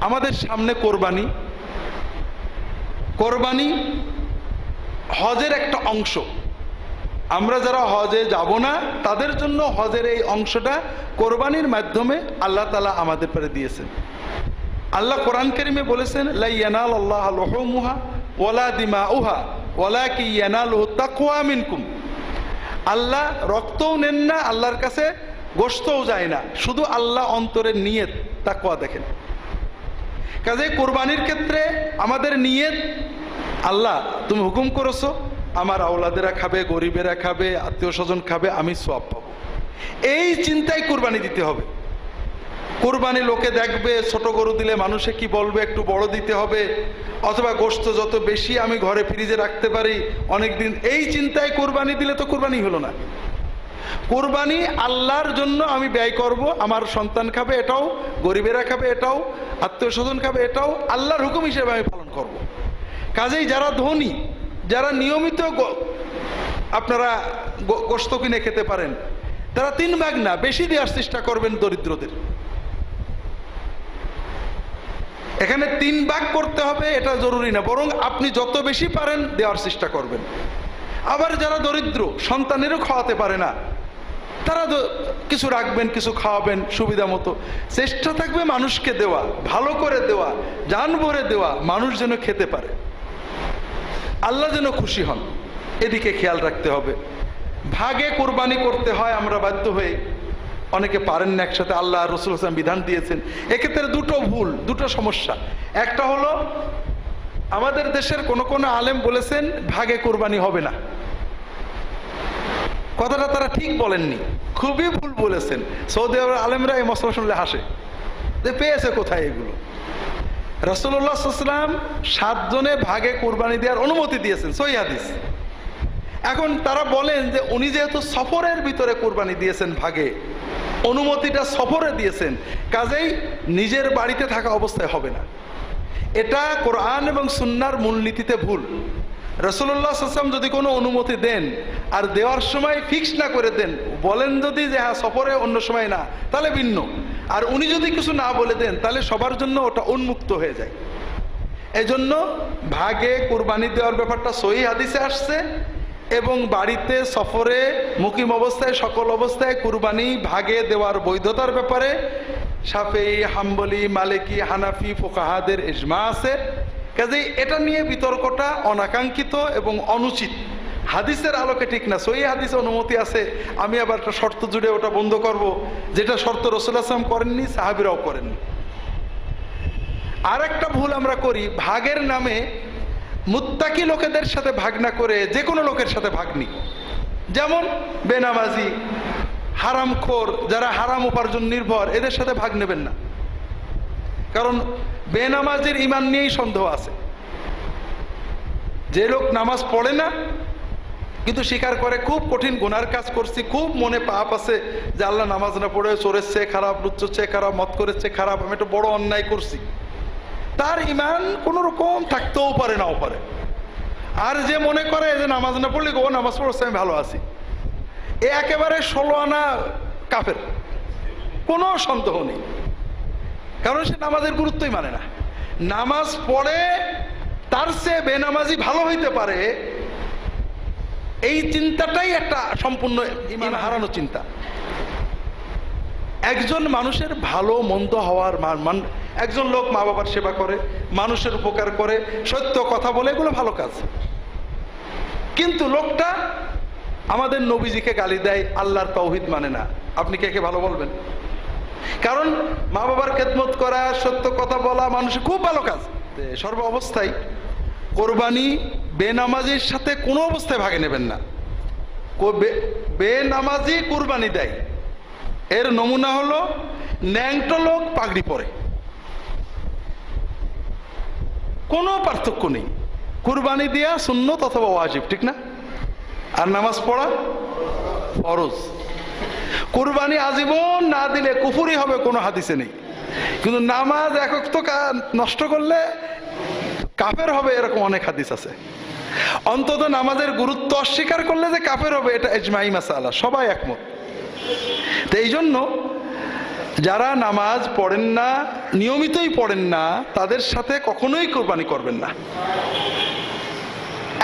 আমাদের সামনে কোরবানি। কোরবানি হজের একটা অংশ। আমরা যারা হজে যাব না, তাদের জন্য হজের এই অংশটা কোরবানির মাধ্যমে আল্লাহ তালা আমাদের পরে দিয়েছেন। আল্লাহ কোরআন করিমে বলেছেন লাইয়ানাল আল্লাহ লহমুহা ওলা দিমা উহা ওলা কি ইয়ানাল তাকুয়া মিনকুম। আল্লাহ রক্তও নেন না, আল্লাহর কাছে গোস্তও যায় না। শুধু আল্লাহ অন্তরের নিয়ত তাকুয়া দেখেন। কাজে কোরবানির ক্ষেত্রে আমাদের নিয়ত, আল্লাহ, তুমি হুকুম করেছ, আমার আওলাদেরা খাবে, গরিবেরা খাবে, আত্মীয় স্বজন খাবে, আমি সব এই চিন্তায় কোরবানি দিতে হবে। কোরবানি লোকে দেখবে, ছোট গরু দিলে মানুষে কি বলবে, একটু বড় দিতে হবে, অথবা গোস্ত যত বেশি আমি ঘরে ফ্রিজে রাখতে পারি অনেক দিন এই চিন্তায় কোরবানি দিলে তো কোরবানি হলো না। কোরবানি আল্লাহর জন্য আমি ব্যয় করব, আমার সন্তান খাবে এটাও, গরিবেরা খাবে এটাও আত্মীয় স্বজন খাবে এটাও, আল্লাহর হুকুম হিসেবে আমি পালন করব। কাজেই যারা ধনী, যারা নিয়মিত আপনারা গোস্ত কিনে খেতে পারেন, তারা তিন ভাগ না বেশি দেওয়ার চেষ্টা করবেন দরিদ্রদের এখানে তিন ভাগ করতে হবে, এটা জরুরি না, বরং আপনি যত বেশি পারেন দেওয়ার চেষ্টা করবেন আবার যারা দরিদ্র, সন্তানেরও খাওয়াতে পারে না তারা কিছু রাখবেন, কিছু খাওয়াবেন সুবিধা মতো। চেষ্টা থাকবে মানুষকে দেওয়া, ভালো করে দেওয়া যান ভরে দেওয়া, মানুষ যেন খেতে পারে। আল্লাহ যেন খুশি হন, এদিকে খেয়াল রাখতে হবে। ভাগে কোরবানি করতে হয়, আমরা বাধ্য হয়ে। অনেকে পারেন না একসাথে, আল্লাহ রসুল হাসান বিধান দিয়েছেন। এক্ষেত্রে দুটো ভুল, দুটো সমস্যা। একটা হলো, আমাদের দেশের কোন কোন আলেম বলেছেন, ভাগে কোরবানি হবে না। কথাটা তারা ঠিক বলেননি। খুবই ভুল বলেছেন। সৌদি আরবের আলেমরা এই মশলা শুনলে হাসে। যে পেয়েছে কোথায় এগুলো? রসুল্লাহাম সাতজনে ভাগে কোরবানি দেওয়ার অনুমতি দিয়েছেন সই হাদিস। এখন তারা বলেন যে উনি যেহেতু সফরের ভিতরে কোরবানি দিয়েছেন ভাগে, অনুমতিটা সফরে দিয়েছেন, কাজেই নিজের বাড়িতে থাকা অবস্থায় হবে না। এটা কোরআন এবং সুন্নার মূলনীতিতে ভুল। রসুল্লাহ আসলাম যদি কোনো অনুমতি দেন আর দেওয়ার সময় ফিক্স না করে দেন, বলেন যদি যে হ্যাঁ সফরে অন্য সময় না, তাহলে ভিন্ন। আর উনি যদি কিছু না বলে দেন, তাহলে সবার জন্য ওটা উন্মুক্ত হয়ে যায়। এজন্য ভাগে কুরবানি দেওয়ার ব্যাপারটা সহি হাদিসে আসছে এবং বাড়িতে সফরে মুকিম অবস্থায়, সকল অবস্থায় কুরবানি ভাগে দেওয়ার বৈধতার ব্যাপারে সাফেই, হাম্বলি, মালিকি, হানাফি, ফোকাহাদের ইজমা আছে। কাজেই এটা নিয়ে বিতর্কটা অনাকাঙ্ক্ষিত এবং অনুচিত। হাদিসের আলোকে ঠিক না সই হাদিসে অনুমতি আছে, আমি আবার একটা শর্ত জুড়ে ওটা বন্ধ করব, যেটা শর্ত রসুল আসলাম করেননি, সাহাবিরাও করেননি। আর একটা ভুল আমরা করি, ভাগের নামে মুত্তাকি লোকেদের সাথে ভাগ না করে যে কোনো লোকের সাথে ভাগ নিই যেমন বেনামাজি, হারামখোর, যারা হারাম উপার্জন নির্ভর, এদের সাথে ভাগ নেবেন না। কারণ বেনামাজের ইমান নিয়েই সন্দেহ আছে। যে লোক নামাজ পড়ে না, কিন্তু স্বীকার করে, খুব কঠিন গুনার কাজ করছি, খুব মনে পাপ আছে যে আল্লাহ নামাজ না পড়ে, চোরের চেয়ে খারাপ, লুচ্চর চেয়ে খারাপ মত চেয়ে খারাপ, আমি একটা বড় অন্যায় করছি। তার ইমান কোন রকম থাকতেও পারে, নাও পারে। আর যে মনে করে যে নামাজ না পড়লে ও নামাজ পড়ছে, আমি ভালো আছি। এ একেবারে ষোলো আনা কাফের। কোনো সন্দেহ নেই। কারণ সে নামাজের গুরুত্বই মানে না। নামাজ পড়ে তার সে বেনামাজি ভালো হইতে পারে এই চিন্তাটাই একটা সম্পূর্ণ ইমান হারানো চিন্তা। একজন মানুষের ভালো মন্দ হওয়ার মান- মান একজন লোক মা বাবার সেবা করে মানুষের উপকার করে সত্য কথা বলে এগুলো ভালো কাজ। কিন্তু লোকটা আমাদের নবীজিকে গালি দেয় আল্লাহর তৌহিদ মানে না। আপনি কে কে ভালো বলবেন? কারণ মা বাবার খেদমত করা, সত্য কথা বলা মানুষের খুব ভালো কাজ। সর্ব অবস্থায় কোরবানি বেনামাজির সাথে কোনো অবস্থায় ভাগে নেবেন না। বেনামাজি কুরবানি দেয়। এর নমুনা হলো ন্যাংটো লোক পাগড়ি পরে। কোনো পার্থক্য নেই। কুরবানি দেয়া সুন্নত অথবা ওয়াজিব, ঠিক না? আর নামাজ পড়া ফরজ। কুরবানি আজীবন না দিলে কুফুরি হবে কোনো হাদিসে নেই। কিন্তু নামাজ একক তো নষ্ট করলে কাফের হবে এরকম অনেক হাদিস আছে। অন্তত নামাজের গুরুত্ব অস্বীকার করলে যে কাফের হবে, এটা এজমাই মাসালা, সবাই একমত। তো এই জন্য যারা নামাজ পড়েন না, নিয়মিতই পড়েন না, তাদের সাথে কখনোই কোরবানি করবেন না।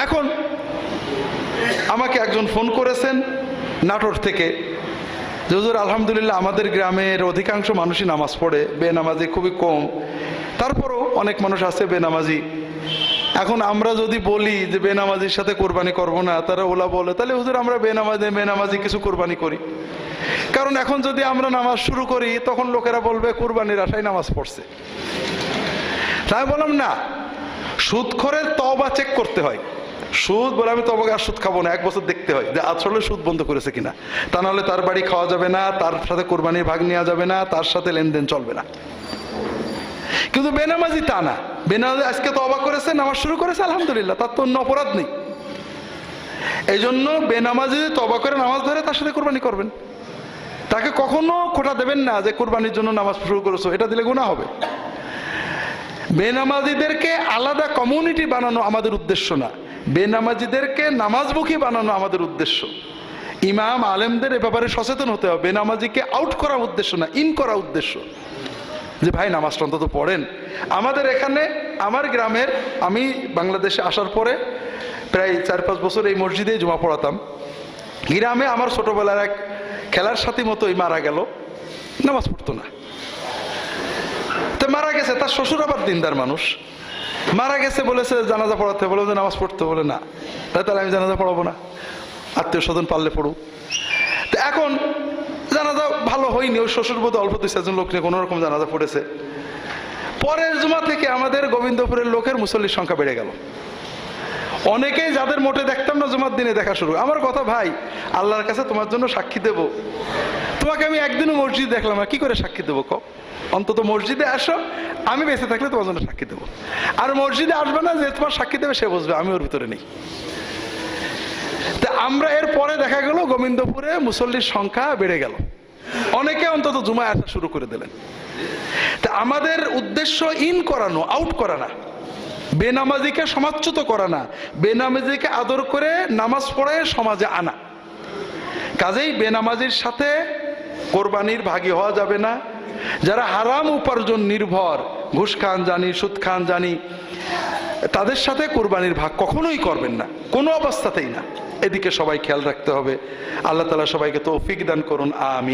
এখন আমাকে একজন ফোন করেছেন নাটোর থেকে। যে হুজুর, আলহামদুলিল্লাহ আমাদের গ্রামের অধিকাংশ মানুষই নামাজ পড়ে, বেনামাজি খুবই কম। তারপরও অনেক মানুষ আছে বেনামাজি। এখন আমরা যদি বলি যে বেনামাজির সাথে কোরবানি করব না, তারা ওলা বলে, তাহলে হুজুর আমরা বেনামাজি বেনামাজি কিছু কোরবানি করি। কারণ এখন যদি আমরা নামাজ শুরু করি, তখন লোকেরা বলবে কোরবানির আশায় নামাজ পড়ছে। তাই বললাম, না সুদ করে তবা চেক করতে হয়। সুদ বলে আমি তবাকে আর সুদ খাব না, এক বছর দেখতে হয়। যে আসলে সুদ বন্ধ করেছে কিনা। তা নাহলে তার বাড়ি খাওয়া যাবে না, তার সাথে কোরবানির ভাগ নেওয়া যাবে না, তার সাথে লেনদেন চলবে না। কিন্তু বেনামাজি তা না। বেনামাজি আজকে তবা করেছে, নামাজ শুরু করেছে, আলহামদুলিল্লাহ, তার তো অন্য অপরাধ নেই। এই জন্য বেনামাজি যদি তবা করে নামাজ ধরে, তার সাথে কোরবানি করবেন। তাকে কখনো খোটা দেবেন না যে কোরবানির জন্য নামাজ শুরু করেছ, এটা দিলে গুণা হবে। বেনামাজিদেরকে আলাদা কমিউনিটি বানানো আমাদের উদ্দেশ্য না। বেনামাজিদেরকে নামাজমুখী বানানো আমাদের উদ্দেশ্য। ইমাম আলেমদের এ ব্যাপারে সচেতন হতে হবে। বেনামাজিকে আউট করা উদ্দেশ্য না ইন করা উদ্দেশ্য। যে ভাই, নামাজটা অন্তত পড়েন। আমাদের এখানে, আমার গ্রামের, আমি বাংলাদেশে আসার পরে প্রায় চার পাঁচ বছর এই মসজিদে জমা পড়াতাম। গ্রামে আমার ছোটবেলার এক খেলার সাথী মতোই মারা গেল। নামাজ পড়তো না। তো মারা গেছে, তার শ্বশুর আবার দিনদার মানুষ। মারা গেছে বলেছে, জানাজা পড়াতে। বলে নামাজ পড়তে বলে না। তাই তাহলে আমি জানাজা পড়াবো না। আত্মীয় স্বজন পারলে পড়ুক। তো এখন জানাজা ভালো হয়নি। ওই শ্বশুর বোধ অল্প দুই, চারজন লোক নিয়ে কোনো রকম জানাজা পড়েছে। পরের জুমা থেকে আমাদের গোবিন্দপুরের লোকের মুসল্লির সংখ্যা বেড়ে গেল। অনেকেই যাদের মোটে দেখতাম না জুমার দিনে দেখা শুরু। আমার কথা, ভাই, আল্লাহর কাছে তোমার জন্য সাক্ষী দেব। তোমাকে আমি একদিনও মসজিদ দেখলাম না। কি করে সাক্ষী দেবো ক অন্তত মসজিদে আসো, আমি বেঁচে থাকলে তোমার জন্য সাক্ষী দেবো। আর মসজিদে আসবে না, যে তোমার সাক্ষী দেবে, সে বুঝবে আমি ওর ভিতরে নেই। তা আমরা এর পরে দেখা গেল, গোবিন্দপুরে মুসল্লির সংখ্যা বেড়ে গেল। অনেকে অন্তত জুমায় আসা শুরু করে দিলেন। তা আমাদের উদ্দেশ্য ইন করানো আউট করা না বেনামাজিকে সমাজচ্যুত করা না বেনামাজিকে আদর করে নামাজ পড়ে সমাজে আনা। কাজেই বেনামাজির সাথে কোরবানির ভাগী হওয়া যাবে না। যারা হারাম উপার্জন নির্ভর, ঘুষ খান জানি, সুদ খান জানি, তাদের সাথে কোরবানির ভাগ কখনোই করবেন না। কোনো অবস্থাতেই না। এদিকে সবাই খেয়াল রাখতে হবে। আল্লাহ তালা সবাইকে তৌফিক দান করুন আমি